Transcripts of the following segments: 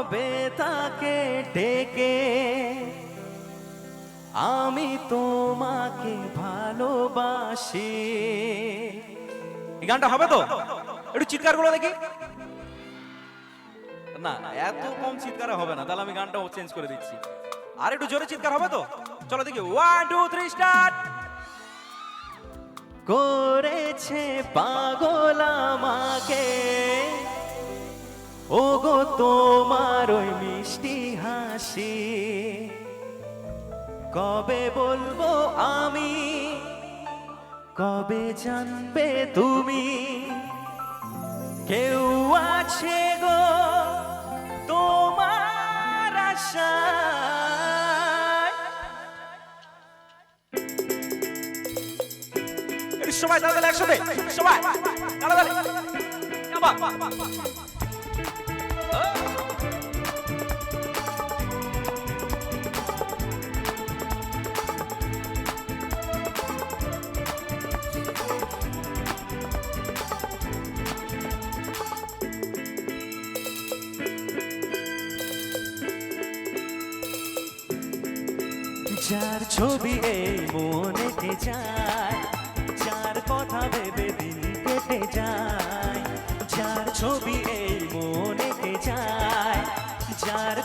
কবে তাকে ডেকে। আমি তোমাকে ভালোবাসি। গানটা হবে তো? একটু চিৎকার করে দেখি। না, এত কম চিৎকার হবে না, তাহলে আমি গানটা চেঞ্জ করে দিচ্ছি। আর একটু জোরে চিৎকার হবে তো? চলো দেখি ওয়ান টু থ্রি স্টার্ট করেছে পাগল আমাকে। ও গো তোমার ওই মিষ্টি হাসি, কবে বলব আমি? কবে জানবে তুমি? কেউ আছে গো তোমার একটু সবাই তাহলে একসাথে। সবাই তাড়াতাড়ি। যার ছবি এই মনেতে যায় যার কথা ভেবে দিন কেটে যায় যার ছবি এই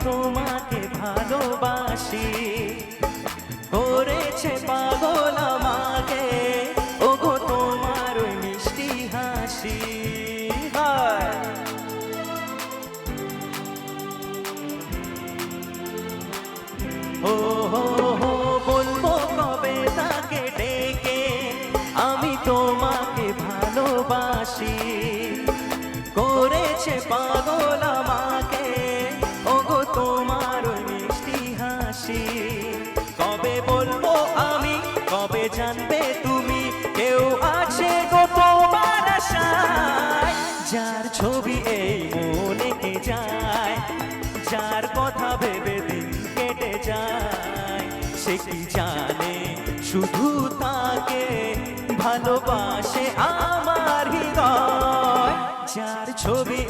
তোমাকে ভালোবাসি। করেছে পাগল আমাকে। ওগো, তোমার ওই মিষ্টি হাসি। ও হো হো, বলব কবে তাকে ডেকে? আমি তোমাকে ভালোবাসি। করেছে পাগল আমাকে। হাসি কবে বলব আমি? কবে জানবে তুমি? কেউ আছে গো তোমার যার ছবি এই মনেকে যায়? যার কথা ভেবে দিন কেটে যায়। সে কি জানে? শুধু তাকে ভালোবাসে আমার হৃদয়। যার ছবি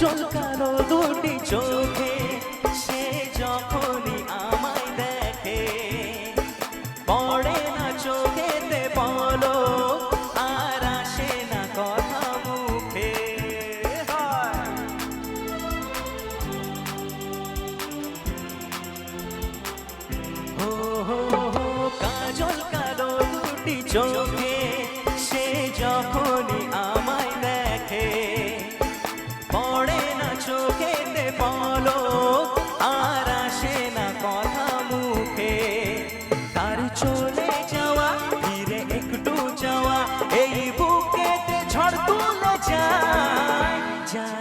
কালো দুটি চোখে, সে যখনই আমায় দেখে, পড়ে না চোখেতে বলো, আর আসে না কথা মুখে। হো কাজল কালো দুটি চোখে